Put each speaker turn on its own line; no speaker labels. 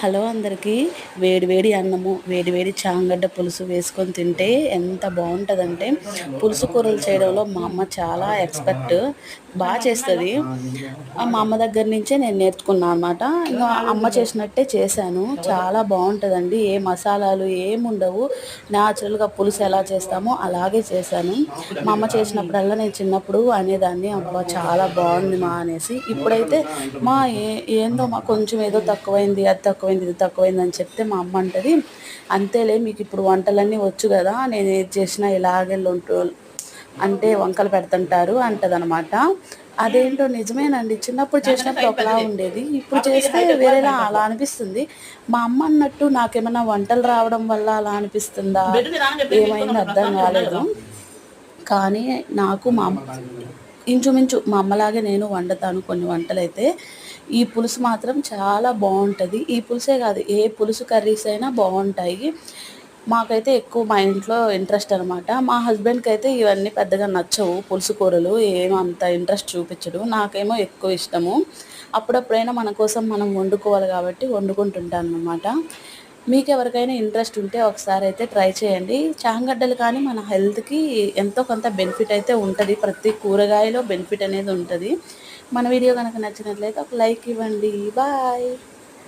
Hello అందరికీ. వేడివేడి అన్నము వేడి వేడి చాంగడ్డ పులుసు వేసుకొని తింటే ఎంత బాగుంటుందంటే పులుసు కూరలు చేయడంలో మా అమ్మ చాలా ఎక్స్పర్ట్. బాగా చేస్తుంది. మా అమ్మ దగ్గర నుంచే నేను నేర్చుకున్నాను అనమాట ఇంకా అమ్మ చేసినట్టే చేశాను. చాలా బాగుంటుందండి. ఏ మసాలాలు ఏముండవు న్యాచురల్గా పులుసు ఎలా చేస్తామో అలాగే చేశాను. మా అమ్మ చేసినప్పుడల్లా నేను చిన్నప్పుడు అనేదాన్ని అబ్బా చాలా బాగుంది మా అనేసి. ఇప్పుడైతే మా ఏ ఏందో మా కొంచెం ఏదో తక్కువైంది అది తక్కువ తక్కువైంది ఇది తక్కువైంది అని చెప్తే మా అమ్మ అంటది అంతేలే మీకు ఇప్పుడు వంటలన్నీ వచ్చు కదా నేను ఏది చేసినా ఇలాగే అంటే వంకలు పెడుతుంటారు అంటదనమాట. అదేంటో నిజమేనండి చిన్నప్పుడు చేసినప్పుడు ఒకలా ఉండేది ఇప్పుడు చేస్తే వేరేలా అలా అనిపిస్తుంది. మా అమ్మ అన్నట్టు నాకేమైనా వంటలు రావడం వల్ల అలా అనిపిస్తుందా? ఏమైంది అర్థం కాలేదు. కానీ నాకు మా అమ్మ ఇంచుమించు మా అమ్మలాగే నేను వండుతాను కొన్ని వంటలు అయితే ఈ పులుసు మాత్రం చాలా బాగుంటుంది ఈ పులుసే కాదు ఏ పులుసు కర్రీస్ అయినా బాగుంటాయి మాకైతే ఎక్కువ మా ఇంట్లో ఇంట్రెస్ట్ అనమాట మా హస్బెండ్కి అయితే ఇవన్నీ పెద్దగా నచ్చవు పులుసు కూరలు. ఏమంత ఇంట్రెస్ట్ చూపించడు. నాకేమో ఎక్కువ ఇష్టము. అప్పుడప్పుడైనా మన కోసం మనం వండుకోవాలి కాబట్టి వండుకుంటుంటాను అనమాట మీకు ఎవరికైనా ఇంట్రెస్ట్ ఉంటే ఒకసారి అయితే ట్రై చేయండి. చాంగడ్డలు కానీ మన హెల్త్కి ఎంతో కొంత బెనిఫిట్ అయితే ఉంటుంది. ప్రతి కూరగాయలో బెనిఫిట్ అనేది ఉంటుంది. మన వీడియో కనుక నచ్చినట్లయితే ఒక లైక్ ఇవ్వండి. బాయ్.